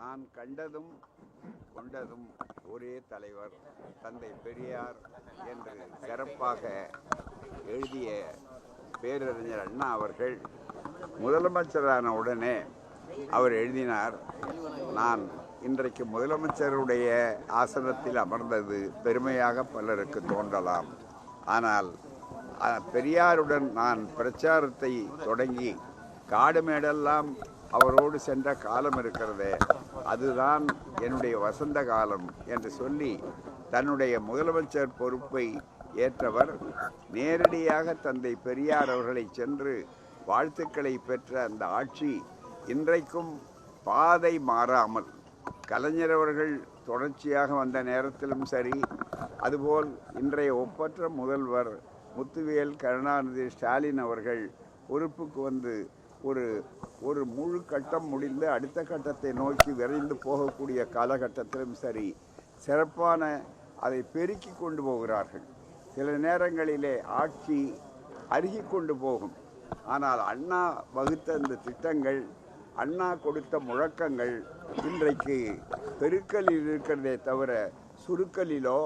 நான் கண்டதும் கொண்டதும் ஒரே தலைவர் தந்தை பெரியார் என்று சிறப்பாக எழுதிய பேரறிஞர் அண்ணா அவர்கள் முதலமைச்சரான உடனே அவர் எழுதினார் நான் இன்றைக்கு முதலமைச்சருடைய ஆசனத்தில் அமர்ந்தது பெருமையாக பலருக்கு தோன்றலாம். ஆனால் பெரியாருடன் நான் பிரச்சாரத்தை தொடங்கி காடு மேடெல்லாம் அவரோடு சென்ற காலம் இருக்கிறதே. அதுதான் என்னுடைய வசந்த காலம் என்று சொல்லி தன்னுடைய முதலமைச்சர் பொறுப்பை ஏற்றவர். நேரடியாக தந்தை பெரியார் அவர்களை சென்று வாழ்த்துக்களை பெற்ற அந்த ஆட்சி இன்றைக்கும் பாதை மாறாமல் கலைஞர் அவர்கள் தொடர்ச்சியாக வந்த நேரத்திலும் சரி அதுபோல் இன்றைய ஒப்பற்ற முதல்வர் முத்துவேல் கருணாநிதி ஸ்டாலின் அவர்கள் பொறுப்புக்கு வந்து ஒரு ஒரு முழு கட்டம் முடிந்து அடுத்த கட்டத்தை நோக்கி விரைந்து போகக்கூடிய காலகட்டத்திலும் சரி சிறப்பான அதை பெருக்கி கொண்டு போகிறார்கள். சில நேரங்களிலே ஆட்சி அருகி கொண்டு போகும். ஆனால் அண்ணா வகுத்த இந்த திட்டங்கள் அண்ணா கொடுத்த முழக்கங்கள் இன்றைக்கு பெருக்கலில் இருக்கிறதே தவிர சுருக்கலிலோ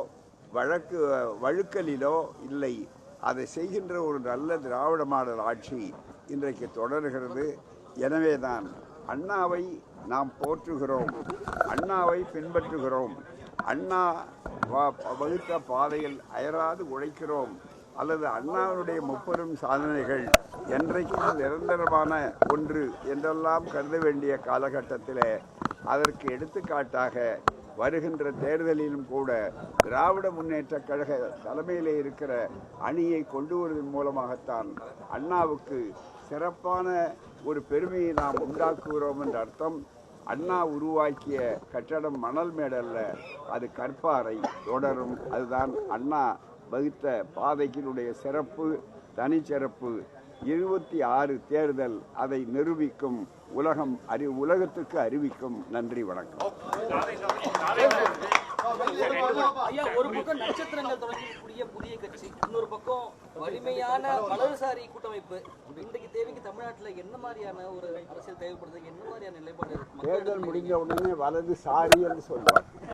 வழக்கு வழுக்கலிலோ இல்லை. அதை செய்கின்ற ஒரு நல்ல திராவிட மாடல் ஆட்சி இன்றைக்கு தொடர்கிறது. எனவேதான் அண்ணாவை நாம் போற்றுகிறோம். அண்ணாவை பின்பற்றுகிறோம். அண்ணா வ- வகுத்த பாதையில் அயராது உழைக்கிறோம். அல்லது அண்ணாவினுடைய முப்பெரும் சாதனைகள் என்றைக்கும் நிரந்தரமான ஒன்று என்றெல்லாம் கருத வேண்டிய காலகட்டத்தில் அதற்கு எடுத்துக்காட்டாக வருகின்ற தேர்தலிலும் கூட திராவிட முன்னேற்ற கழக தலைமையிலே இருக்கிற அணியை கொண்டு வருவதன் மூலமாகத்தான் அண்ணாவுக்கு சிறப்பான ஒரு பெருமையை நாம் உண்டாக்குகிறோம் என்ற அர்த்தம். அண்ணா உருவாக்கிய கட்டடம் மணல் மேடல்ல அது கற்பாறை தொடரும். அதுதான் அண்ணா வகுத்த பாதைக்கினுடைய சிறப்பு தனிச்சிறப்பு. இருபத்தி ஆறு தேர்தல் அதை நிரூபிக்கும் உலகம் அறி உலகத்துக்கு அறிவிக்கும். நன்றி வணக்கம். ஐயா ஒரு பக்கம் நட்சத்திரங்கள் தொடங்கக்கூடிய புதிய கட்சி இன்னொரு பக்கம் வலிமையான வலதுசாரி கூட்டமைப்பு. இன்றைக்கு தேவைக்கு தமிழ்நாட்டுல என்ன மாதிரியான ஒரு அரசியல் தேவைப்படுது? என்ன மாதிரியான நிலைப்பாடு தேர்தல் முடிஞ்ச உடனே வலது சாரி என்று சொல்வார்.